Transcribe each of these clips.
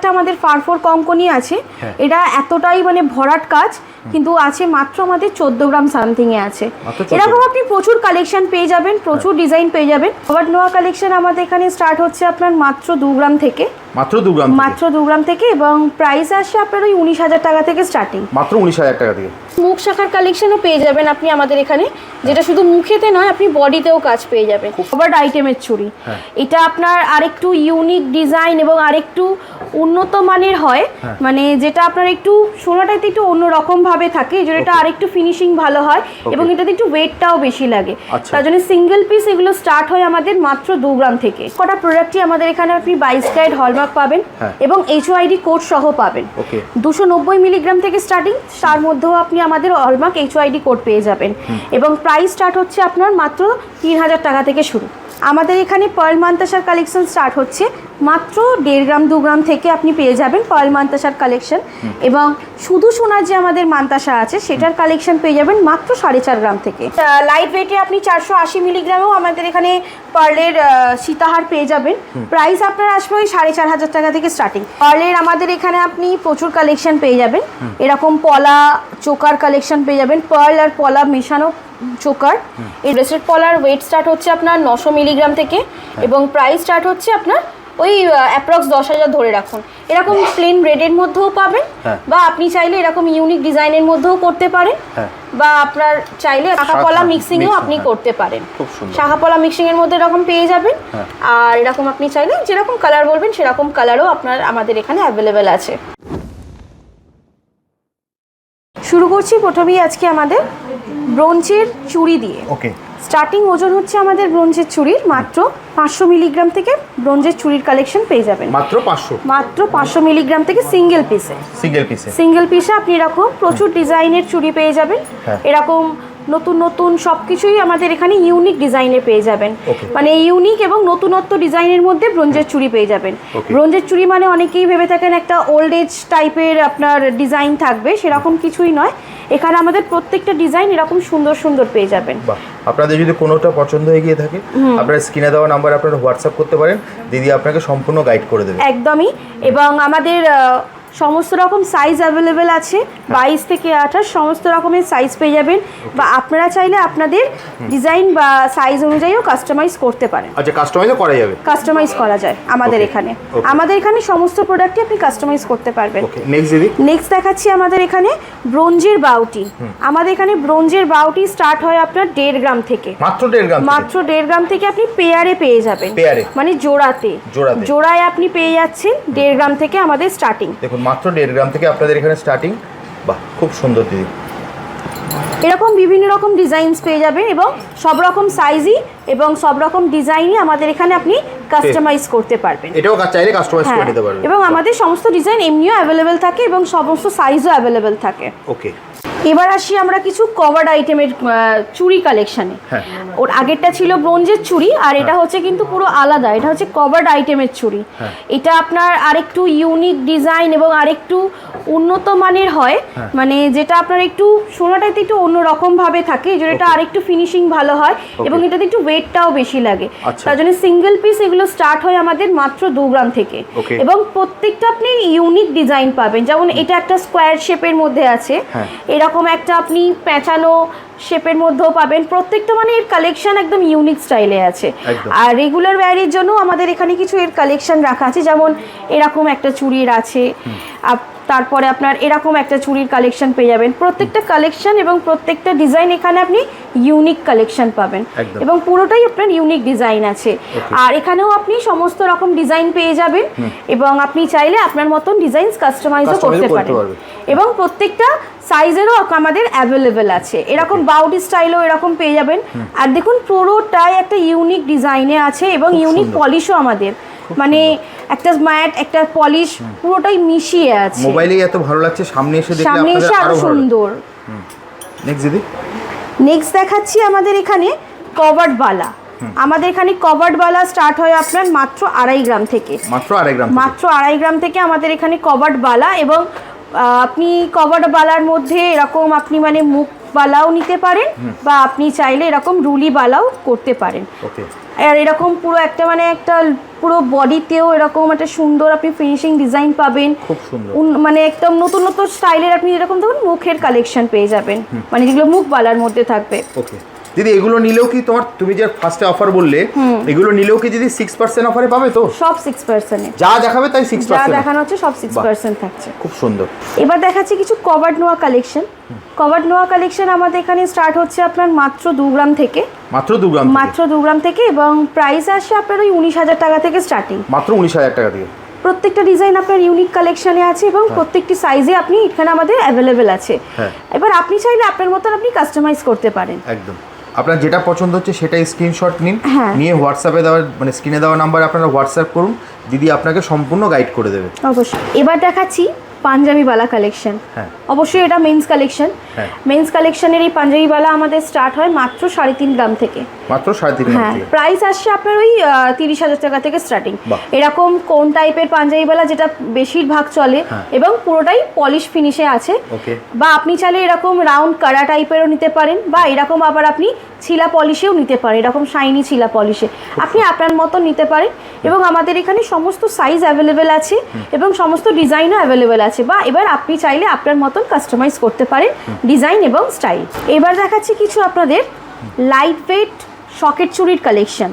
একটা আমাদের ফারফোর কঙ্কনি আছে। হ্যাঁ। এটা এতটাই মানে ভরাট কাজ কিন্তু আছে মাত্র আমাদের চোদ্দ গ্রাম সামথিং এ আছে এরকম আপনি প্রচুর কালেকশন পেয়ে যাবেন প্রচুর ডিজাইন পেয়ে যাবেন। আবার নোয়া কালেকশন আমাদের এখানে স্টার্ট হচ্ছে আপনার মাত্র দু গ্রাম থেকে। মাত্র দু গ্রাম। মাত্র দু গ্রাম থেকে এবং প্রাইস আসছে আপনার ওই উনিশ হাজার টাকা থেকে স্টার্টিং মাত্র উনিশ হাজার টাকা থেকে মুখ শাখার কালেকশনও পেয়ে যাবেন আপনি আমাদের এখানে যেটা শুধু মুখেতে নয় আপনি বডিতেও কাজ পেয়ে যাবেন কভার্ড আইটেমের চুড়ি হ্যাঁ। এটা আপনার আরেকটু ইউনিক ডিজাইন এবং আরেকটু উন্নত মানের হয় হ্যাঁ। মানে যেটা আপনার একটু সোনাটাতে একটু অন্যরকম ভাবে থাকে এই জন্য এটা. আরেকটু ফিনিশিং ভালো হয় এবং এটাতে একটু ওয়েটটাও বেশি লাগে আচ্ছা। তার জন্য সিঙ্গেল পিস এগুলো স্টার্ট হয় আমাদের মাত্র দু গ্রাম থেকে কটা প্রোডাক্টই আমাদের এখানে আপনি বাইশ ক্যারেট হলমার্ক পাবেন হ্যাঁ। এবং এইচওআইডি কোড সহ পাবেন। দুশো নব্বই মিলিগ্রাম থেকে স্টার্টিং তার মধ্যেও আপনি আমাদের হলমার্ক এইচওআইডি কোড পেয়ে যাবেন। এবং প্রাইস স্টার্ট হচ্ছে আপনার মাত্র তিন হাজার টাকা থেকে শুরু। আমাদের এখানে পয়েল মান্তাসার কালেকশন স্টার্ট হচ্ছে মাত্র দেড় গ্রাম দু গ্রাম থেকে আপনি পেয়ে যাবেন পয়েল মান্তাসার কালেকশন। এবং শুধু সোনার যে আমাদের মান্তাসা আছে সেটার কালেকশন পেয়ে যাবেন মাত্র সাড়ে চার গ্রাম থেকে। লাইট ওয়েটে আপনি চারশো আশি মিলিগ্রামেও আমাদের এখানে পার্লের সীতাহার পেয়ে যাবেন। প্রাইস আপনার আসবে ওই সাড়ে চার হাজার টাকা থেকে স্টার্টিং পার্লের আমাদের এখানে আপনি প্রচুর কালেকশন পেয়ে যাবেন। এরকম পলা চোকার কালেকশন পেয়ে যাবেন। পার্ল আর পলা মেশানো চোকার। এই ব্রেসলেট পলার ওয়েট স্টার্ট হচ্ছে আপনার নশো মিলিগ্রাম থেকে এবং প্রাইস স্টার্ট হচ্ছে আপনার ওই অ্যাপ্রক্স দশ হাজার ধরে রাখুন এরকম প্লেন ব্রেডের মধ্যেও পাবেন হ্যাঁ। বা আপনি চাইলে এরকম ইউনিক ডিজাইনের মধ্যেও করতে পারেন হ্যাঁ। বা আপনার চাইলে শাখাপলা শাখা, মিক্সিংও আপনি হ্যাঁ। করতে পারেন। শাখাপলা মিক্সিং এর মধ্যে এরকম পেয়ে যাবেন হ্যাঁ। আর এরকম আপনি চাইলে যেরকম কালার বলবেন সেরকম কালারও আপনার আমাদের এখানে অ্যাভেলেবেল আছে শুরু করছি প্রথমেই আজকে আমাদের ব্রোঞ্চের চুড়ি দিয়ে ওকে স্টার্টিং ওজন হচ্ছে আমাদের ব্রোঞ্জের চুড়ির মাত্র পাঁচশো মিলিগ্রাম থেকে ব্রোঞ্জের চুড়ির কালেকশন পেয়ে যাবেন। মাত্র পাঁচশো? মাত্র পাঁচশো মিলিগ্রাম থেকে সিঙ্গেল পিসে। সিঙ্গেল পিসে। সিঙ্গেল পিসে আপনি এরকম প্রচুর ডিজাইনের চুড়ি পেয়ে যাবেন। হ্যাঁ। এরকম নতুন নতুন সব কিছুই আমাদের এখানে ইউনিক ডিজাইনে পেয়ে যাবেন। মানে ইউনিক এবং নতুনত্ব ডিজাইনের মধ্যে ব্রোঞ্জের চুড়ি পেয়ে যাবেন. ব্রোঞ্জের চুড়ি মানে অনেকেই ভেবে থাকেন একটা ওল্ড এজ টাইপের আপনার ডিজাইন থাকবে সেরকম কিছুই নয়। এখানে আমাদের প্রত্যেকটা ডিজাইন এরকম সুন্দর সুন্দর পেয়ে যাবেন। আপনাদের যদি কোনোটা পছন্দ হয়ে গিয়ে থাকে আপনারা স্ক্রিনে দেওয়া নাম্বার আপনারা হোয়াটসঅ্যাপ করতে পারেন দিদি আপনাকে সম্পূর্ণ গাইড করে দেবে। একদমই। এবং আমাদের সমস্ত রকম সাইজ অ্যাভেলেবেল আছে বাইশ থেকে আঠাশ সমস্ত রকমের সাইজ পেয়ে যাবেন। বা আপনারা চাইলে আপনাদের ডিজাইন বা সাইজ অনুযায়ীও কাস্টমাইজ করতে পারেন। আচ্ছা কাস্টমাইজও করা যাবে? কাস্টমাইজ করা যায় আমাদের এখানে। আমাদের এখানে সমস্ত প্রোডাক্টই আপনি কাস্টমাইজ করতে পারবেন। নেক্সট দিদি। নেক্সট দেখাচ্ছি আমাদের এখানে ব্রোঞ্জের বাউটি। আমাদের এখানে ব্রোঞ্জের বাউটি স্টার্ট হয় আপনার দেড় গ্রাম থেকে। মাত্র দেড় গ্রাম থেকে। মাত্র দেড় গ্রাম থেকে আপনি পেয়ারে পেয়ে যাবেন। পেয়ারে? মানে জোড়াতে। জোড়াতে। জোড়ায় আপনি পেয়ে যাচ্ছেন দেড় গ্রাম থেকে আমাদের স্টার্টিং দেখুন মাত্র দেড় গ্রাম থেকে আপনাদের এখানে স্টার্টিং বাহ খুব সুন্দর দিদি। এরকম বিভিন্ন রকম ডিজাইনস পেয়ে যাবেন এবং সব রকম সাইজই এবং সব রকম ডিজাইনই আমাদের এখানে আপনি কাস্টমাইজ করতে পারবেন। এটাও চাইলে কাস্টমাইজ করে হ্যাঁ নিতে পারবেন। এবং আমাদের সমস্ত ডিজাইন এমনিও অ্যাভেলেবেল থাকে এবং সমস্ত সাইজও অ্যাভেলেবেল থাকে। ওকে এবার আসি আমরা কিছু কভার্ড আইটেমের চুড়ি কালেকশনে হ্যাঁ। ওর আগেরটা ছিল ব্রোঞ্জের চুড়ি আর এটা হচ্ছে কিন্তু পুরো আলাদা এটা হচ্ছে কভার্ড আইটেমের চুড়ি। হ্যাঁ। এটা আপনার আরেকটু ইউনিক ডিজাইন এবং আরেকটু উন্নত মানের হয়। হ্যাঁ। মানে যেটা আপনার একটু সোনাটাতে একটু অন্যরকম ভাবে থাকে যেটা আরেকটু ফিনিশিং ভালো হয় এবং এটাতে একটু ওয়েটটাও বেশি লাগে। আচ্ছা। তার জন্য সিঙ্গেল পিস এগুলো স্টার্ট হয় আমাদের মাত্র দু গ্রাম থেকে। এবং প্রত্যেকটা আপনি ইউনিক ডিজাইন পাবেন। যেমন এটা একটা স্কোয়ার শেপের মধ্যে আছে। হ্যাঁ। এরকম একটা আপনি পেঁচানো শেপের মধ্যেও পাবেন। প্রত্যেকটা মানে এর কালেকশন একদম ইউনিক স্টাইলে আছে। আর রেগুলার ওয়্যারের জন্য আমাদের এখানে কিছু এর কালেকশন রাখা আছে। যেমন এরকম একটা চুড়ির আছে। আপ- তারপরে আপনার এরকম একটা চুরির কালেকশন পেয়ে যাবেন। প্রত্যেকটা কালেকশন এবং প্রত্যেকটা ডিজাইন এখানে আপনি ইউনিক কালেকশন পাবেন। এবং পুরোটাই আপনার ইউনিক ডিজাইন আছে। আর এখানেও আপনি সমস্ত রকম ডিজাইন পেয়ে যাবেন এবং আপনি চাইলে আপনার মতন ডিজাইন কাস্টমাইজও করতে পারেন। পারবেন। এবং প্রত্যেকটা সাইজেরও আমাদের অ্যাভেলেবেল আছে। এরকম বাউটি স্টাইলও এরকম পেয়ে যাবেন। আর দেখুন পুরোটাই একটা ইউনিক ডিজাইনে আছে এবং ইউনিক পলিশও আমাদের। মানে একটা ম্যাট একটা পলিশ পুরোটাই মিশিয়ে আছে। মোবাইলে এত ভালো লাগছে সামনে এসে দেখলে সামনে এসে আরও সুন্দর। নেক্সট দিদি? নেক্সট দেখাচ্ছি আমাদের এখানে কভার্ড বালা। আমাদের এখানে কভার্ড বালা স্টার্ট হয় আপনার মাত্র আড়াই গ্রাম থেকে। মাত্র আড়াই গ্রাম থেকে। মাত্র আড়াই গ্রাম থেকে আমাদের এখানে কভার্ড বালা এবং আপনি কভার্ড বালার মধ্যে এরকম আপনি মানে মুখ বালাও নিতে পারেন বা আপনি চাইলে এরকম রুলি বালাও করতে পারেন। ওকে আর এরকম পুরো একটা মানে একটা পুরো বডিতেও এরকম একটা সুন্দর আপনি ফিনিশিং ডিজাইন পাবেন। খুব সুন্দর। মানে একদম নতুন নতুন স্টাইলের আপনি এরকম দেখুন মুখের কালেকশন পেয়ে যাবেন। মানে যেগুলো মুখ বালার মধ্যে থাকবে। ওকে দিদি এগুলো নিলেও কি তোমার তুমি যে ফার্স্টে অফার বললে এগুলো নিলেও কি দিদি সিক্স পার্সেন্ট অফারে পাবে তো? সব সিক্স পার্সেন্টে যা দেখাবে তাই সিক্স যা পার্সেন্ট দেখানো হচ্ছে সব সিক্স। পার্সেন্ট থাকছে। খুব সুন্দর। এবার দেখাচ্ছি কিছু কভার্ড নোয়া কালেকশন কভার্ড নোয়া কালেকশন আমাদের এখানে স্টার্ট হচ্ছে আপনার মাত্র দু গ্রাম থেকে। মাত্র দু গ্রাম থেকে। মাত্র দু গ্রাম থেকে এবং প্রাইস আসে আপনার ওই উনিশ হাজার টাকা থেকে স্টার্টিং মাত্র উনিশ হাজার টাকা দিয়ে প্রত্যেকটা ডিজাইন আপনার ইউনিক কালেকশনে আছে এবং প্রত্যেকটি সাইজে আপনি এখানে আমাদের অ্যাভেলেবেল আছে। হ্যাঁ। এবার আপনি চাইলে আপনার মতন আপনি কাস্টমাইজ করতে পারেন। একদম। আপনার যেটা পছন্দ হচ্ছে সেটাই স্ক্রিনশট নিন হ্যাঁ। নিয়ে হোয়াটসঅ্যাপে দেওয়ার মানে স্ক্রিনে দেওয়া নাম্বার আপনারা হোয়াটসঅ্যাপ করুন দিদি আপনাকে সম্পূর্ণ গাইড করে দেবে অবশ্যই এবার দেখাচ্ছি পাঞ্জাবি বালা কালেকশন হ্যাঁ। অবশ্যই এটা মেন্স কালেকশন। মেন্স কালেকশনের এই পাঞ্জাবি বালা আমাদের স্টার্ট হয় মাত্র সাড়ে তিন গ্রাম থেকে। মাত্র সাড়ে তিন হ্যাঁ প্রাইস আসছে আপনার ওই তিরিশ হাজার টাকা থেকে স্টার্টিং এরকম কোন টাইপের পাঞ্জাবিওয়ালা যেটা বেশিরভাগ চলে হ্যাঁ। এবং পুরোটাই পলিশ ফিনিশে আছে। বা আপনি চাইলে এরকম রাউন্ড কারা টাইপেরও নিতে পারেন বা এরকম আবার আপনি ছিলা পলিশেও নিতে পারেন এরকম শাইনি ছিলা পলিশে আপনি আপনার মতো নিতে পারেন এবং আমাদের এখানে সমস্ত সাইজ অ্যাভেলেবেল আছে এবং সমস্ত ডিজাইনও অ্যাভেলেবেল আছে। বা এবার আপনি চাইলে আপনার মতন কাস্টমাইজ করতে পারেন ডিজাইন এবং স্টাইল এবার দেখাচ্ছি কিছু আপনাদের লাইট ওয়েট সকেট চুরির কালেকশন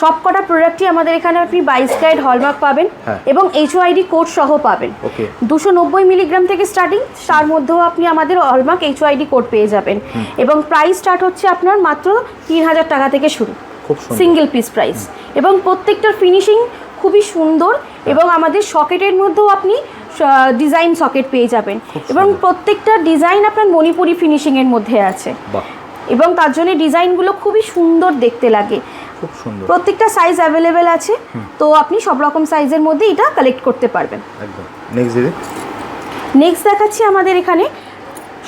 সব কটা প্রোডাক্টই আমাদের এখানে আপনি বাইশ ক্যারেট হলমার্ক পাবেন হ্যাঁ। এবং এইচওআইডি কোড সহ পাবেন। দুশো নব্বই মিলিগ্রাম থেকে স্টার্টিং তার মধ্যেও আপনি আমাদের হলমার্ক এইচওআইডি কোড পেয়ে যাবেন। এবং প্রাইস স্টার্ট হচ্ছে আপনার মাত্র তিন হাজার টাকা থেকে শুরু। সিঙ্গেল পিস প্রাইস এবং প্রত্যেকটার ফিনিশিং খুবই সুন্দর এবং আমাদের সকেটের মধ্যেও আপনি ডিজাইন সকেট পেয়ে যাবেন। এবং প্রত্যেকটা ডিজাইন আপনার মণিপুরি ফিনিশিংয়ের মধ্যে আছে। এবং তার জন্য ডিজাইনগুলো খুবই সুন্দর দেখতে লাগে। খুব সুন্দর। প্রত্যেকটা সাইজ অ্যাভেলেবেল আছে। তো আপনি সব রকম সাইজের মধ্যে এটা কালেক্ট করতে পারবেন। একদম। নেক্সট নেক্সট দেখাচ্ছি আমাদের এখানে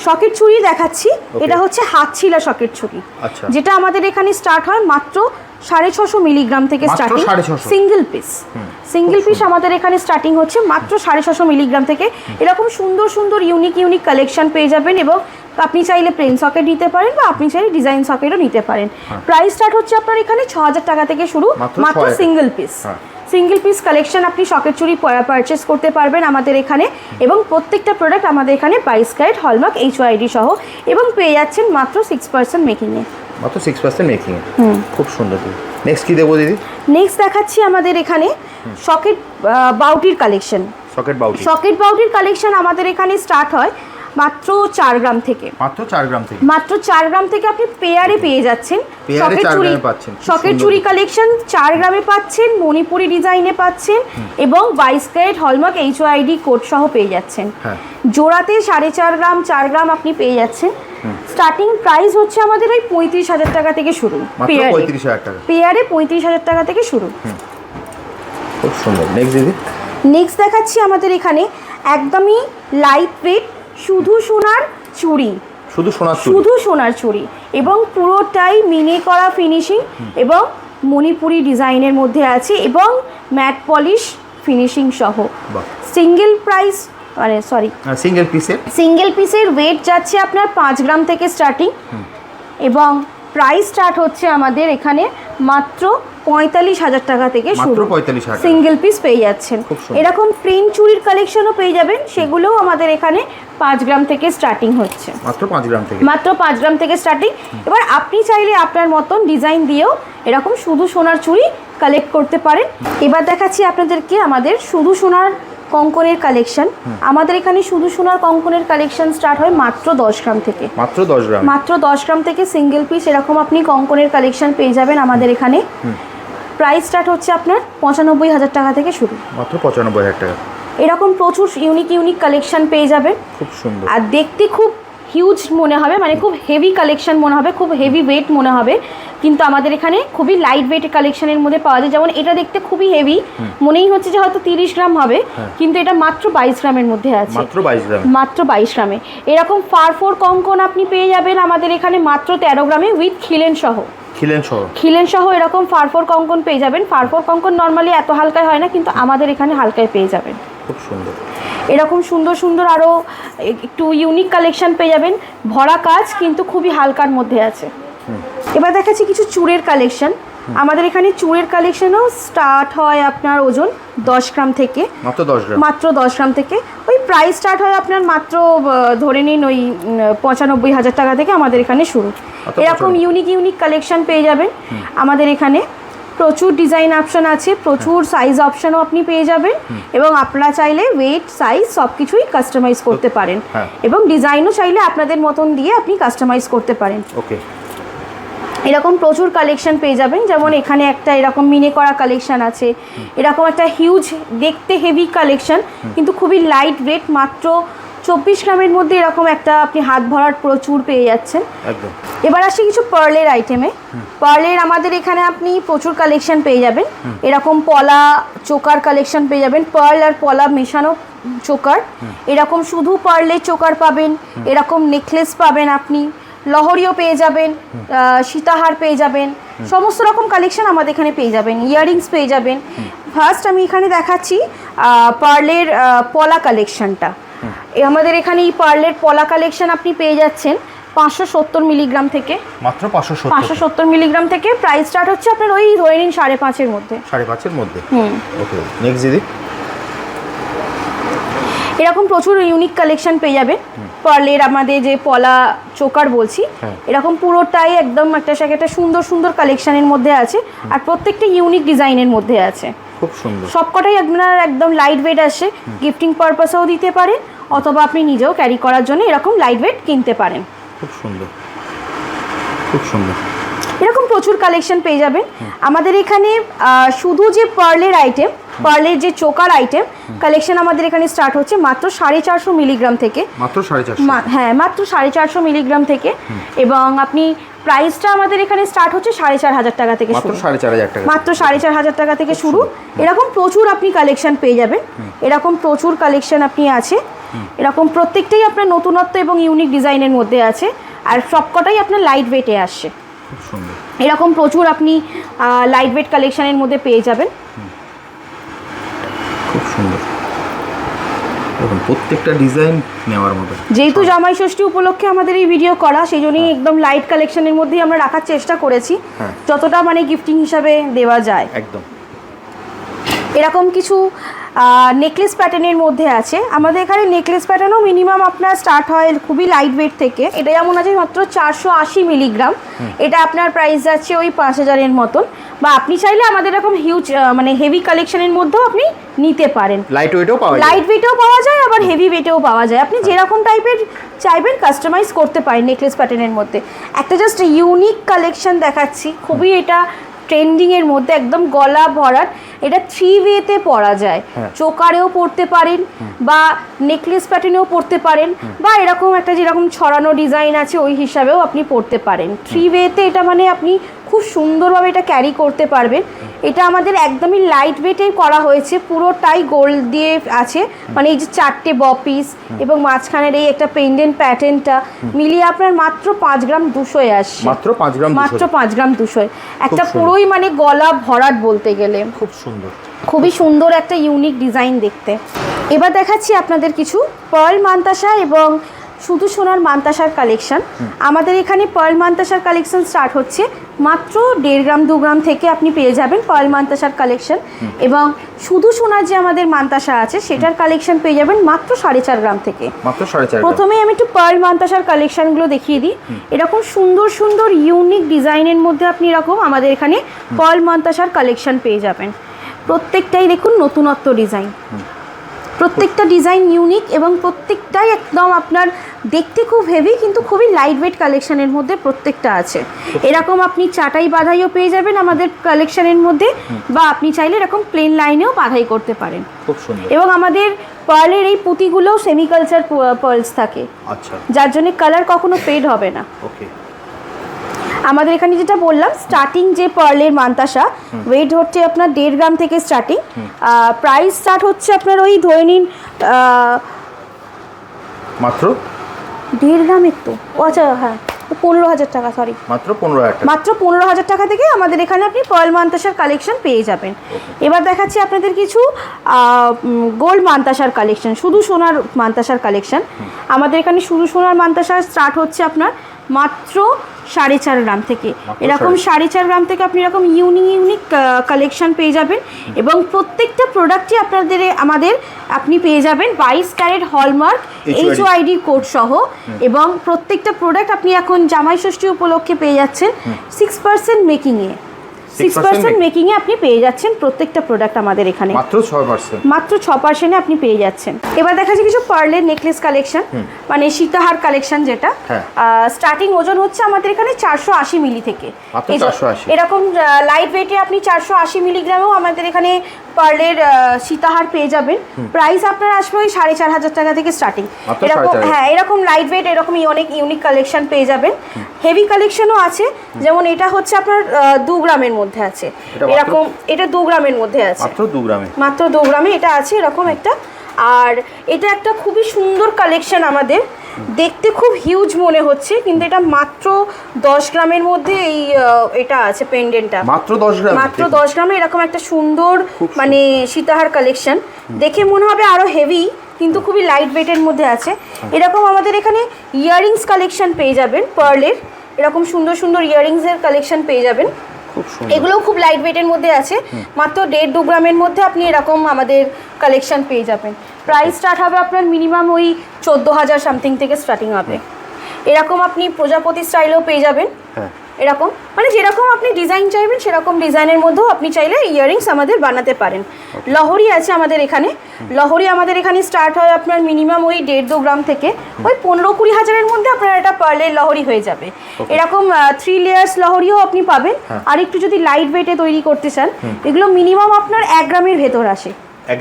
সকেট ছুরি দেখাচ্ছি। এটা হচ্ছে হাত ছিলা সকেট ছুরি। আচ্ছা। যেটা আমাদের এখানে স্টার্ট হয় মাত্র সাড়ে ছশো মিলিগ্রাম থেকে starting single piece single piece আমাদের এখানে স্টার্টিং হচ্ছে মাত্র সাড়ে ছশো মিলিগ্রাম থেকে। এরকম সুন্দর সুন্দর ইউনিক ইউনিক কালেকশন পেয়ে যাবেন এবং আপনি চাইলে প্লেন সকেট নিতে পারেন বা আপনি চাইলে ডিজাইন সকেটও নিতে পারেন। প্রাইস স্টার্ট হচ্ছে আপনার এখানে ছ হাজার টাকা থেকে শুরু মাত্র মাত্র 6,000 সিঙ্গেল পিস হ্যাঁ। সিঙ্গেল পিস কালেকশন আপনি শকের চুরি পারচেস করতে পারবেন আমাদের এখানে এবং প্রত্যেকটা প্রোডাক্ট আমাদের এখানে বাইশ ক্যারেট হলমার্ক এইচওআইডি সহ এবং পেয়ে যাচ্ছেন মাত্র সিক্স পার্সেন্ট মেকিংয়ে মাত্র সিক্স পার্সেন্ট মেকিং খুব সুন্দর নেক্সট কি দেবো দিদি? নেক্সট দেখাচ্ছি আমাদের এখানে সকেট বাউটির কালেকশন সকেট বাউটি সকেট বাউটির কালেকশন আমাদের এখানে স্টার্ট হয় মাত্র চার গ্রাম থেকে। মাত্র চার গ্রাম থেকে। মাত্র চার গ্রাম থেকে আপনি পেয়ারে পেয়ে যাচ্ছেন। সকেট চার। খুব চুরি কালেকশন চার গ্রামে পাচ্ছেন মণিপুরি ডিজাইনে পাচ্ছেন এবং বাইশ ক্যারেট হলমার্ক এইচওআইডি কোড সহ পেয়ে যাচ্ছেন। হ্যাঁ। জোড়াতে সাড়ে চার গ্রাম চার গ্রাম আপনি পেয়ে যাচ্ছেন। স্টার্টিং প্রাইস হচ্ছে আমাদের ওই পঁয়ত্রিশ হাজার টাকা থেকে শুরু। পেয়ারে। পেয়ারে পঁয়ত্রিশ হাজার টাকা থেকে শুরু। খুব সুন্দর। নেক্সট দিদি। নেক্সট দেখাচ্ছি আমাদের এখানে একদমই লাইট ওয়েট শুধু সোনার চুড়ি। শুধু সোনার শুধু সোনার চুড়ি। এবং পুরোটাই মিনি করা ফিনিশিং এবং মণিপুরি ডিজাইনের মধ্যে আছে এবং ম্যাট পলিশ ফিনিশিং সহ। সিঙ্গেল প্রাইস মানে সরি সিঙ্গেল পিসের সিঙ্গেল পিসের ওয়েট যাচ্ছে আপনার পাঁচ গ্রাম থেকে স্টার্টিং এবং প্রাইস স্টার্ট হচ্ছে আমাদের এখানে মাত্র পঁয়তাল্লিশ হাজার টাকা থেকে শুরু। 45,000 সিঙ্গেল পিস পেয়ে যাচ্ছেন। এরকম প্রিন্ট চুরির কালেকশনও পেয়ে যাবেন সেগুলোও আমাদের এখানে পাঁচ গ্রাম থেকে স্টার্টিং হচ্ছে। মাত্র পাঁচ গ্রাম থেকে। মাত্র পাঁচ গ্রাম থেকে স্টার্টিং এবার আপনি চাইলে আপনার মতন ডিজাইন দিয়েও এরকম শুধু সোনার চুড়ি কালেক্ট করতে পারেন। এবার দেখাচ্ছি আপনাদেরকে আমাদের শুধু সোনার কঙ্কনের কালেকশন আমাদের এখানে শুধু সোনার কঙ্কনের কালেকশন স্টার্ট হয় মাত্র দশ গ্রাম থেকে। মাত্র দশ গ্রাম। মাত্র দশ গ্রাম থেকে সিঙ্গেল পিস এরকম আপনি কঙ্কনের কালেকশন পেয়ে যাবেন আমাদের এখানে। প্রাইস স্টার্ট হচ্ছে আপনার পঁচানব্বই হাজার টাকা থেকে শুরু। মাত্র পঁচানব্বই হাজার টাকা। এরকম প্রচুর ইউনিক ইউনিক কালেকশন পেয়ে যাবেন। খুব সুন্দর। আর দেখতে খুব হিউজ মনে হবে মানে খুব হেভি কালেকশন মনে হবে খুব হেভি ওয়েট মনে হবে। কিন্তু আমাদের এখানে খুবই লাইট ওয়েট কালেকশনের মধ্যে পাওয়া যায়। যেমন এটা দেখতে খুবই হেভি মনেই হচ্ছে যে হয়তো তিরিশ গ্রাম হবে কিন্তু এটা মাত্র বাইশ গ্রামের মধ্যে আছে। মাত্র বাইশ গ্রাম। মাত্র বাইশ গ্রামে। এরকম ফার ফোর কঙ্কন আপনি পেয়ে যাবেন আমাদের এখানে মাত্র তেরো গ্রামে উইথ খিলেন সহ। খিলেন সহ। খিলেন সহ এরকম ফারফোর কঙ্কন পেয়ে যাবেন। ফারফোর কঙ্কন নর্মালি এত হালকায় হয় না কিন্তু আমাদের এখানে হালকায় পেয়ে যাবেন। খুব সুন্দর। এরকম সুন্দর সুন্দর আরও একটু ইউনিক কালেকশন পেয়ে যাবেন। ভরা কাজ কিন্তু খুবই হালকার মধ্যে আছে। এবার দেখাচ্ছি কিছু চুড়ের কালেকশন আমাদের এখানে চুড়ের কালেকশনও স্টার্ট হয় আপনার ওজন দশ গ্রাম থেকে। মাত্র দশ গ্রাম। মাত্র দশ গ্রাম থেকে। ওই প্রাইস স্টার্ট হয় আপনার মাত্র ধরে নিন ওই পঁচানব্বই হাজার টাকা থেকে আমাদের এখানে শুরু। এরকম ইউনিক ইউনিক কালেকশন পেয়ে যাবেন। আমাদের এখানে প্রচুর ডিজাইন অপশন আছে প্রচুর সাইজ অপশনও আপনি পেয়ে যাবেন এবং আপনারা চাইলে ওয়েট সাইজ সব কিছুই কাস্টমাইজ করতে পারেন। হ্যাঁ। এবং ডিজাইনও চাইলে আপনাদের মতন দিয়ে আপনি কাস্টমাইজ করতে পারেন। ওকে। এরকম প্রচুর কালেকশন পেয়ে যাবেন যেমন এখানে একটা এরকম মিনে করা কালেকশন আছে। এরকম একটা হিউজ দেখতে হেভি কালেকশন কিন্তু খুবই লাইট ওয়েট মাত্র চব্বিশ গ্রামের মধ্যে এরকম একটা আপনি হাত ভরার প্রচুর পেয়ে যাচ্ছেন। একদম। এবার আসি কিছু পার্লের আইটেমে পার্লের আমাদের এখানে আপনি প্রচুর কালেকশন পেয়ে যাবেন। এরকম পলা চোকার কালেকশন পেয়ে যাবেন। পার্ল আর পলা মেশানো চোকার। এরকম শুধু পার্লের চোকার পাবেন। এরকম নেকলেস পাবেন আপনি। লহরিও পেয়ে যাবেন। সীতাহার পেয়ে যাবেন। সমস্ত রকম কালেকশন আমাদের এখানে পেয়ে যাবেন। ইয়াররিংস পেয়ে যাবেন। ফার্স্ট আমি এখানে দেখাচ্ছি পার্লের পলা কালেকশনটা আমাদের এখানে এই পার্লের পলা কালেকশন আপনি পেয়ে যাচ্ছেন পাঁচশো সত্তর মিলিগ্রাম থেকে। মাত্র পাঁচশো পাঁচশো সত্তর মিলিগ্রাম থেকে। প্রাইস স্টার্ট হচ্ছে আপনার ওই ধরে নিন সাড়ে পাঁচের মধ্যে। সাড়ে পাঁচের মধ্যে? হুম। ওকে নেক্সট দিদি। এরকম প্রচুর ইউনিক কালেকশন পেয়ে যাবে পার্লের আমাদের যে পলা চোকার বলছি হ্যাঁ। এরকম পুরোটাই একদম একটা সাথে একটা সুন্দর সুন্দর কালেকশনের মধ্যে আছে। আর প্রত্যেকটা ইউনিক ডিজাইনের মধ্যে আছে। খুব সুন্দর। সবকটাই আপনার একদম লাইট ওয়েট আসে গিফটিং পারপাসেও দিতে পারেন অথবা আপনি নিজেও ক্যারি করার জন্য এরকম লাইট ওয়েট কিনতে পারেন। খুব সুন্দর। খুব সুন্দর। এরকম প্রচুর কালেকশন পেয়ে যাবেন। আমাদের এখানে শুধু যে পার্লের আইটেম পার্লের যে চোকার আইটেম কালেকশন আমাদের এখানে স্টার্ট হচ্ছে মাত্র সাড়ে চারশো মিলিগ্রাম থেকে। মাত্র সাড়ে চারশো। হ্যাঁ মাত্র সাড়ে চারশো মিলিগ্রাম থেকে। এবং আপনি প্রাইসটা আমাদের এখানে স্টার্ট হচ্ছে সাড়ে চার হাজার টাকা থেকে মাত্র শুরু। সাড়ে চার হাজার টাকা মাত্র সাড়ে চার হাজার টাকা থেকে শুরু। এরকম প্রচুর আপনি কালেকশন পেয়ে যাবেন। এরকম প্রচুর কালেকশন আপনি আছে। এরকম প্রত্যেকটাই আপনার নতুনত্ব এবং ইউনিক ডিজাইনের মধ্যে আছে। আর সবকটাই আপনার লাইট ওয়েটে আসছে এরকম প্রচুর আপনি লাইট ওয়েট কালেকশনের মধ্যে পেয়ে যাবেন খুব সুন্দর দেখুন প্রত্যেকটা ডিজাইন নেওয়ার মতো। যেহেতু জামাই ষষ্ঠী উপলক্ষে আমাদের এই ভিডিও করা সেই জন্যই একদম লাইট কালেকশনের মধ্যেই আমরা রাখার চেষ্টা করেছি। হ্যাঁ। যতটা মানে গিফটিং হিসাবে দেওয়া যায়। একদম। এরকম কিছু নেকলেস প্যাটার্নের মধ্যে আছে। আমাদের এখানে নেকলেস প্যাটার্নও মিনিমাম আপনার স্টার্ট হয় খুবই লাইট ওয়েট থেকে। এটা যেমন আছে মাত্র চারশো আশি মিলিগ্রাম এটা আপনার প্রাইস যাচ্ছে ওই পাঁচ হাজারের মতন। বা আপনি চাইলে আমাদের এরকম হিউজ মানে হেভি কালেকশনের মধ্যেও আপনি নিতে পারেন। লাইট ওয়েটও পাওয়া যায়। লাইট ওয়েটেও পাওয়া যায় আবার হেভি ওয়েটেও পাওয়া যায়। আপনি যেরকম টাইপের চাইবেন কাস্টমাইজ করতে পারেন নেকলেস প্যাটার্নের মধ্যে। একটা জাস্ট ইউনিক কালেকশন দেখাচ্ছি। খুবই এটা ট্রেন্ডিংয়ের মধ্যে একদম গলা ভরার এটা থ্রি ওয়েতে পরা যায়। হ্যাঁ। চোকারেও পরতে পারেন বা নেকলেস প্যাটার্নেও পরতে পারেন বা এরকম একটা যেরকম ছড়ানো ডিজাইন আছে ওই হিসাবেও আপনি পরতে পারেন। থ্রি ওয়েতে এটা মানে আপনি খুব সুন্দরভাবে এটা ক্যারি করতে পারবেন। এটা আমাদের একদমই লাইট ওয়েটে করা হয়েছে পুরোটাই গোল্ড দিয়ে আছে। মানে এই যে চারটে বপিস এবং মাঝখানের এই একটা পেন্ডেন্ট প্যাটার্নটা মিলিয়ে আপনার মাত্র পাঁচ গ্রাম দুশোয় আসছে। মাত্র পাঁচ গ্রাম মাত্র পাঁচ গ্রাম দুশোয়। একটা পুরোই মানে গলা ভরাট বলতে গেলে। খুব সুন্দর। খুবই সুন্দর একটা ইউনিক ডিজাইন দেখতে। এবার দেখাচ্ছি আপনাদের কিছু পার্ল মান্তাসা এবং শুধু সোনার মান্তাসার কালেকশন আমাদের এখানে পার্ল মান্তাসার কালেকশন স্টার্ট হচ্ছে মাত্র দেড় গ্রাম দু গ্রাম থেকে আপনি পেয়ে যাবেন পার্ল মান্তাসার কালেকশন এবং শুধু সোনার যে আমাদের মান্তাসা আছে সেটার কালেকশন পেয়ে যাবেন মাত্র সাড়ে চার গ্রাম থেকে। মাত্র সাড়ে চার প্রথমে আমি একটু পার্ল মান্তাসার কালেকশনগুলো দেখিয়ে দিই। এরকম সুন্দর সুন্দর ইউনিক ডিজাইনের মধ্যে আপনি এরকম আমাদের এখানে পার্ল মান্তাসার কালেকশন পেয়ে যাবেন। প্রত্যেকটাই দেখুন নতুনত্ব ডিজাইন। প্রত্যেকটা ডিজাইন ইউনিক এবং প্রত্যেকটাই একদম আপনার দেখতে খুব হেভি কিন্তু খুবই লাইট ওয়েট কালেকশনের মধ্যে প্রত্যেকটা আছে। এরকম আপনি চাটাই বাধাইও পেয়ে যাবেন আমাদের কালেকশনের মধ্যে বা আপনি চাইলে এরকম প্লেন লাইনেও বাধাই করতে পারেন। এবং আমাদের পার্লের এই পুঁতিগুলোও সেমিকালচার পার্লস থাকে। আচ্ছা। যার জন্য কালার কখনো ফেড হবে না। ওকে আমাদের এখানে যেটা বললাম স্টার্টিং যে পার্লের মান্তাসা ওয়েট হচ্ছে আপনার দেড় গ্রাম থেকে স্টার্টিং প্রাইস স্টার্ট হচ্ছে আপনার ওই ধরে নিন মাত্র? দেড় গ্রামের তো ও আচ্ছা হ্যাঁ পনেরো হাজার টাকা সরি মাত্র পনেরো হাজার মাত্র পনেরো হাজার টাকা থেকে আমাদের এখানে আপনি পার্ল মান্তাসার কালেকশন পেয়ে যাবেন। এবার দেখাচ্ছি আপনাদের কিছু গোল্ড মান্তাসার কালেকশন শুধু সোনার মান্তাসার কালেকশন আমাদের এখানে শুধু সোনার মান্তাসা স্টার্ট হচ্ছে আপনার মাত্র সাড়ে চার গ্রাম থেকে। এরকম সাড়ে- চার। গ্রাম থেকে আপনি এরকম ইউনিক ইউনিক কালেকশন পেয়ে যাবেন এবং প্রত্যেকটা প্রোডাক্টই আপনাদের আমাদের আপনি পেয়ে যাবেন বাইশ carat hallmark H ID code সহ এবং প্রত্যেকটা প্রোডাক্ট আপনি এখন জামাই ষষ্ঠী উপলক্ষে পেয়ে যাচ্ছেন সিক্স পার্সেন্ট মেকিংয়ে 6% পার্সেন্ট মেকিংয়ে আপনি পেয়ে যাচ্ছেন প্রত্যেকটা প্রোডাক্ট আমাদের এখানে। মাত্র ছয় পার্সেন্ট মাত্র ছ পার্সেন্টে আপনি পেয়ে যাচ্ছেন। এবার দেখা যাচ্ছে কিছু পার্লের নেকলেস কালেকশন মানে সীতাহার কালেকশন যেটা হ্যাঁ। স্টার্টিং ওজন হচ্ছে আমাদের এখানে চারশো আশি মিলি থেকে। 480 এরকম লাইট ওয়েটে আপনি চারশো আশি মিলিগ্রামেও আমাদের এখানে পার্লের সীতাহার পেয়ে যাবেন। প্রাইস আপনার আসবে ওই সাড়ে চার হাজার টাকা থেকে স্টার্টিং এরকম হ্যাঁ এরকম লাইট ওয়েট এরকম অনেক ইউনিক কালেকশন পেয়ে যাবেন। হেভি কালেকশনও আছে যেমন এটা হচ্ছে আপনার দু গ্রামের মধ্যে। আছে। এরকম এটা দু গ্রামের মধ্যে আছে। মাত্র দু গ্রামে? মাত্র দু গ্রামে এটা আছে এরকম একটা। আর এটা একটা খুবই সুন্দর কালেকশন আমাদের। দেখতে খুব হিউজ মনে হচ্ছে কিন্তু এটা মাত্র দশ গ্রামের মধ্যে এই এটা আছে পেন্ডেন্টটা মাত্র দশ গ্রাম? মাত্র দশ গ্রামে এরকম একটা সুন্দর মানে সীতাহার কালেকশন দেখে মনে হবে আরও হেভি কিন্তু খুবই লাইট ওয়েটের মধ্যে আছে। এরকম আমাদের এখানে ইয়াররিংস কালেকশন পেয়ে যাবেন পার্লের এরকম সুন্দর সুন্দর ইয়াররিংসের কালেকশন পেয়ে যাবেন। এগুলোও খুব লাইট ওয়েটের মধ্যে আছে। মাত্র দেড় দু গ্রামের মধ্যে আপনি এরকম আমাদের কালেকশন পেয়ে যাবেন। প্রাইস স্টার্ট হবে আপনার মিনিমাম ওই চোদ্দ হাজার সামথিং থেকে স্টার্টিং হবে। এরকম আপনি প্রজাপতি স্টাইলেও পেয়ে যাবেন। হ্যাঁ। এরকম। মানে যেরকম আপনি ডিজাইন চাইবেন সেরকম ডিজাইনের মধ্যেও আপনি চাইলে ইয়াররিংস আমাদের বানাতে পারেন। লহরি আছে আমাদের এখানে। লহরি আমাদের এখানে স্টার্ট হয় আপনার মিনিমাম ওই দেড় দু গ্রাম থেকে। ওই পনেরো কুড়ি হাজারের মধ্যে আপনার একটা পার্লের লহরি হয়ে যাবে। এরকম থ্রি লেয়ার্স লহরিও আপনি পাবেন। হ্যাঁ। আর একটু যদি লাইট ওয়েটে তৈরি করতে চান এগুলো মিনিমাম আপনার এক গ্রামের ভেতর আসে। এক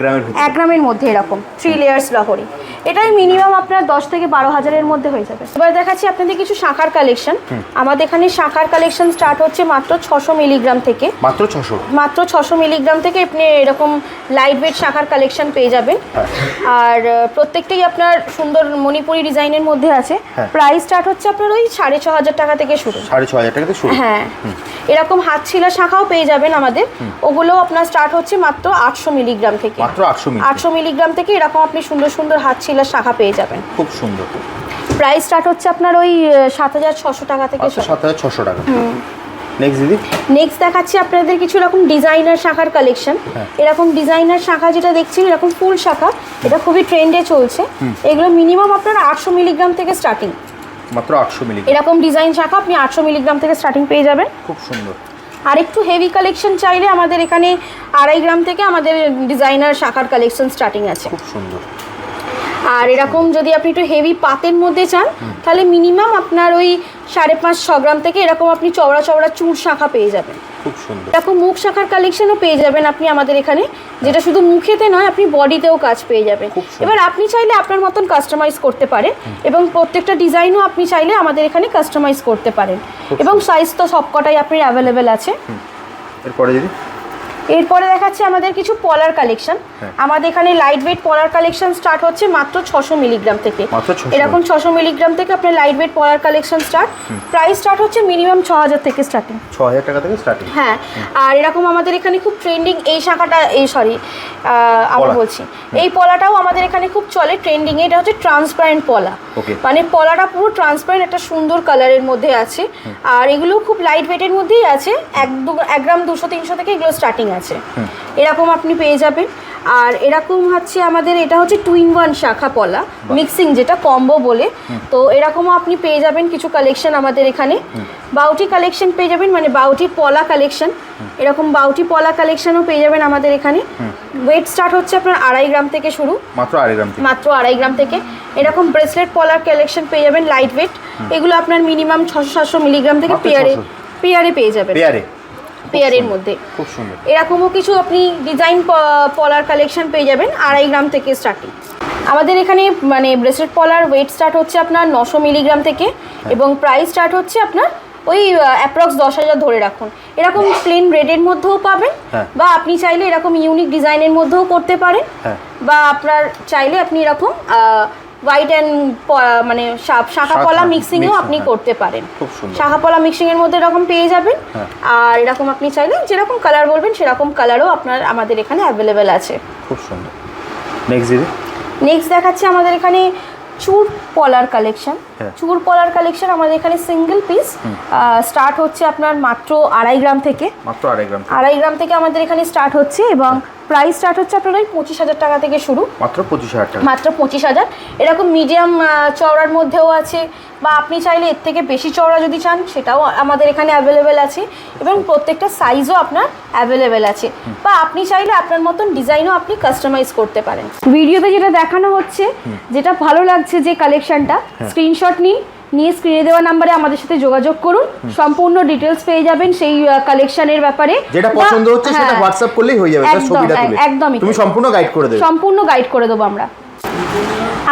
গ্রামের মধ্যে এরকম থ্রি লেয়ার্স লহরি। এটাই মিনিমাম আপনার দশ থেকে বারো হাজারের মধ্যে হয়ে যাবে। এবার দেখাচ্ছি আপনাদের কিছু শাখার কালেকশন আমাদের এখানে শাখার কালেকশন স্টার্ট হচ্ছে মাত্র ছশো মিলিগ্রাম থেকে। মাত্র ছশো? মাত্র ছশো মিলিগ্রাম থেকে আপনি এরকম লাইট ওয়েট শাখার কালেকশন পেয়ে যাবেন। আর প্রত্যেকটাই আপনার সুন্দর মণিপুরি ডিজাইনের মধ্যে আছে। হ্যাঁ। প্রাইস স্টার্ট হচ্ছে আপনার ওই সাড়ে ছ হাজার টাকা থেকে শুরু। সাড়ে ছ হাজার টাকাতে শুরু। হ্যাঁ। এরকম হাত ছিলা শাখাও পেয়ে যাবেন আমাদের। ওগুলো আপনার স্টার্ট হচ্ছে মাত্র আটশো মিলিগ্রাম থেকে। মাত্র আটশো আটশো মিলিগ্রাম থেকে এরকম আপনি সুন্দর সুন্দর হাত ছিলার শাখা পেয়ে যাবেন। খুব সুন্দর। প্রাইস স্টার্ট হচ্ছে আপনার ওই সাত হাজার ছশো টাকা থেকে সাত হাজার ছশো টাকা। নেক্সট দিদি? নেক্সট দেখাচ্ছি আপনাদের কিছু এরকম ডিজাইনার শাখার কালেকশন হ্যাঁ। এরকম ডিজাইনার শাখা যেটা দেখছেন এরকম ফুল শাখা। এটা খুবই ট্রেন্ডে চলছে। এগুলো মিনিমাম আপনার আটশো মিলিগ্রাম থেকে স্টার্টিং মাত্র আটশো মিলি এরকম ডিজাইন শাখা আপনি আটশো মিলিগ্রাম থেকে স্টার্টিং পেয়ে যাবেন। খুব সুন্দর। আর একটু হেভি কালেকশন চাইলে আমাদের এখানে আড়াই গ্রাম থেকে আমাদের ডিজাইনার শাখার কালেকশন স্টার্টিং আছে। খুব সুন্দর। আর এরকম যদি আপনি একটু হেভি পাতের মধ্যে চান তাহলে মিনিমাম আপনার ওই সাড়ে পাঁচ ছ গ্রাম থেকে এরকম আপনি চওড়া চওড়া চুর শাখা পেয়ে যাবেন। খুব সুন্দর। এরকম মুখ শাখার কালেকশনও পেয়ে যাবেন আপনি আমাদের এখানে। যেটা শুধু মুখেতে নয় আপনি বডিতেও কাজ পেয়ে যাবেন। এবার আপনি চাইলে আপনার মতন কাস্টমাইজ করতে পারেন এবং প্রত্যেকটা ডিজাইনও আপনি চাইলে আমাদের এখানে কাস্টমাইজ করতে পারেন। এবং সাইজ তো সবকটাই আপনার অ্যাভেলেবেল আছে। এরপরে দিদি এরপরে দেখাচ্ছি আমাদের কিছু পলার কালেকশন। হ্যাঁ। আমাদের এখানে লাইট ওয়েট পলার কালেকশন স্টার্ট হচ্ছে মাত্র ছশো মিলিগ্রাম থেকে। এরকম ছশো মিলিগ্রাম থেকে আপনার লাইট ওয়েট পলার কালেকশন স্টার্ট প্রাইস স্টার্ট হচ্ছে মিনিমাম ছ হাজার থেকে স্টার্টিং ছ হাজার টাকা থেকে স্টার্টিং হ্যাঁ আর এরকম আমাদের এখানে খুব ট্রেন্ডিং এই শাখাটা এই সরি আবার পলা। বলছি। এই পলাটাও আমাদের এখানে খুব চলে ট্রেন্ডিং এটা হচ্ছে ট্রান্সপারেন্ট পলা। মানে পলাটা পুরো ট্রান্সপারেন্ট একটা সুন্দর কালারের মধ্যে আছে। আর এগুলো খুব লাইট ওয়েটের মধ্যেই আছে। এক দু এক গ্রাম দুশো তিনশো থেকে এগুলো স্টার্টিং আছে। এরকম আপনি পেয়ে যাবেন। আর এরকম হচ্ছে আমাদের এটা হচ্ছে টুইন ওয়ান শাখা পলা মিক্সিং যেটা কম্বো বলে। তো এরকমও আপনি পেয়ে যাবেন কিছু কালেকশন আমাদের এখানে। বাউটি কালেকশন পেয়ে যাবেন মানে বাউটি পলা কালেকশন এরকম বাউটি পলা কালেকশনও পেয়ে যাবেন আমাদের এখানে। ওয়েট স্টার্ট হচ্ছে আপনার আড়াই গ্রাম থেকে শুরু। মাত্র আড়াই গ্রাম থেকে। মাত্র আড়াই গ্রাম থেকে। এরকম ব্রেসলেট পলার কালেকশন পেয়ে যাবেন লাইট ওয়েট এগুলো আপনার মিনিমাম ছশো সাতশো মিলিগ্রাম থেকে পেয়ারে পেয়ারে পেয়ে যাবেন। পেয়ারে? পেয়ারের মধ্যে। খুব সুন্দর। এরকমও কিছু আপনি ডিজাইন পলার কালেকশন পেয়ে যাবেন আড়াই গ্রাম থেকে স্টার্টিং আমাদের এখানে মানে ব্রেসলেট পলার ওয়েট স্টার্ট হচ্ছে আপনার নশো মিলিগ্রাম থেকে এবং প্রাইস স্টার্ট হচ্ছে আপনার ওই অ্যাপ্রক্স দশ হাজার ধরে রাখুন। এরকম প্লেন রেডের মধ্যেও পাবেন হ্যাঁ। বা আপনি চাইলে এরকম ইউনিক ডিজাইনের মধ্যেও করতে পারেন হ্যাঁ। বা আপনার চাইলে আপনি এরকম হোয়াইট অ্যান্ড মানে শাখা পলা মিক্সিংও আপনি হ্যাঁ। করতে পারেন। খুব সুন্দর। শাখা পলা মিক্সিং এর মধ্যে এরকম পেয়ে যাবেন। হ্যাঁ। আর এরকম আপনি চাইলে যেরকম কালার বলবেন সেরকম কালারও আপনার আমাদের এখানে অ্যাভেলেবেল আছে। খুব সুন্দর। নেক্সট দিদি? নেক্সট দেখাচ্ছি আমাদের এখানে চুর পলার কালেকশন হ্যাঁ। চুর পলার কালেকশন আমাদের এখানে সিঙ্গেল পিস স্টার্ট হচ্ছে আপনার মাত্র আড়াই গ্রাম থেকে। মাত্র আড়াই গ্রাম আড়াই গ্রাম থেকে আমাদের এখানে স্টার্ট হচ্ছে এবং প্রাইস স্টার্ট হচ্ছে আপনার ওই পঁচিশ হাজার টাকা থেকে শুরু। মাত্র পঁচিশ হাজার টাকা। মাত্র পঁচিশ হাজার। এরকম মিডিয়াম চওড়ার মধ্যেও আছে বা আপনি চাইলে এর থেকে বেশি চওড়া যদি চান সেটাও আমাদের এখানে অ্যাভেলেবেল আছে এবং প্রত্যেকটা সাইজও আপনার অ্যাভেলেবেল আছে। বা আপনি চাইলে আপনার মতন ডিজাইনও আপনি কাস্টমাইজ করতে পারেন। ভিডিওতে যেটা দেখানো হচ্ছে যেটা ভালো লাগছে যে কালেকশনটা স্ক্রিনশট নিন নিয়ে স্ক্রিনে দেওয়া নাম্বারে আমাদের সাথে যোগাযোগ করুন। সম্পূর্ণ ডিটেলস পেয়ে যাবেন সেই কালেকশনের ব্যাপারে। যেটা পছন্দ হচ্ছে সেটা হ্যাঁ, হোয়াটসঅ্যাপ করলেই হয়ে যাবে ছবিটা তুলে। একদমই তুমি সম্পূর্ণ গাইড করে দেবে। সম্পূর্ণ গাইড করে দেবো আমরা।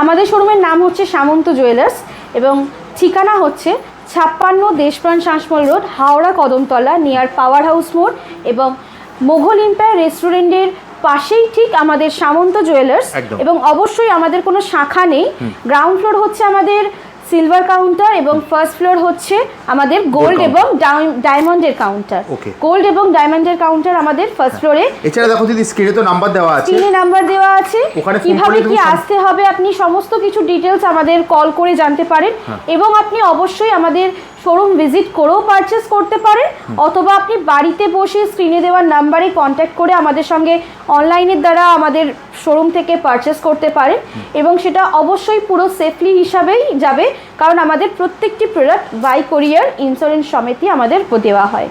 আমাদের শোরুমের নাম হচ্ছে সামন্ত জুয়েলার্স এবং ঠিকানা হচ্ছে ছাপ্পান্ন Deshpran Sasmal road Howrah Kadamtala near power house মোড় এবং মোঘল এম্পায়ার রেস্টুরেন্টের পাশেই ঠিক আমাদের সামন্ত জুয়েলার্স এবং অবশ্যই আমাদের কোনো শাখা নেই। গ্রাউন্ড ফ্লোর হচ্ছে আমাদের সিলভার কাউন্টার এবং ফার্স্ট ফ্লোর হচ্ছে আমাদের গোল্ড। এবং ডায়মন্ডের কাউন্টার গোল্ড এবং ডায়মন্ডের কাউন্টার আমাদের ফার্স্ট ফ্লোরে এছাড়া দেখো দিদি স্ক্রিনে তো নাম্বার দেওয়া আছে। স্ক্রিনে নাম্বার দেওয়া আছে। কীভাবে কি আসতে হবে আপনি সমস্ত কিছু ডিটেলস আমাদের কল করে জানতে পারেন হ্যাঁ। এবং আপনি অবশ্যই আমাদের শোরুম ভিজিট করেও পারচেস করতে পারেন অথবা আপনি বাড়িতে বসে স্ক্রিনে দেওয়ার নাম্বারে কন্ট্যাক্ট করে আমাদের সঙ্গে অনলাইনের দ্বারা আমাদের শোরুম থেকে পারচেস করতে পারেন এবং সেটা অবশ্যই পুরো সেফলি হিসাবেই যাবে। কারণ আমাদের প্রত্যেকটি প্রোডাক্ট বাই কোরিয়ার ইন্স্যুরেন্স সমিতি আমাদের দেওয়া হয়।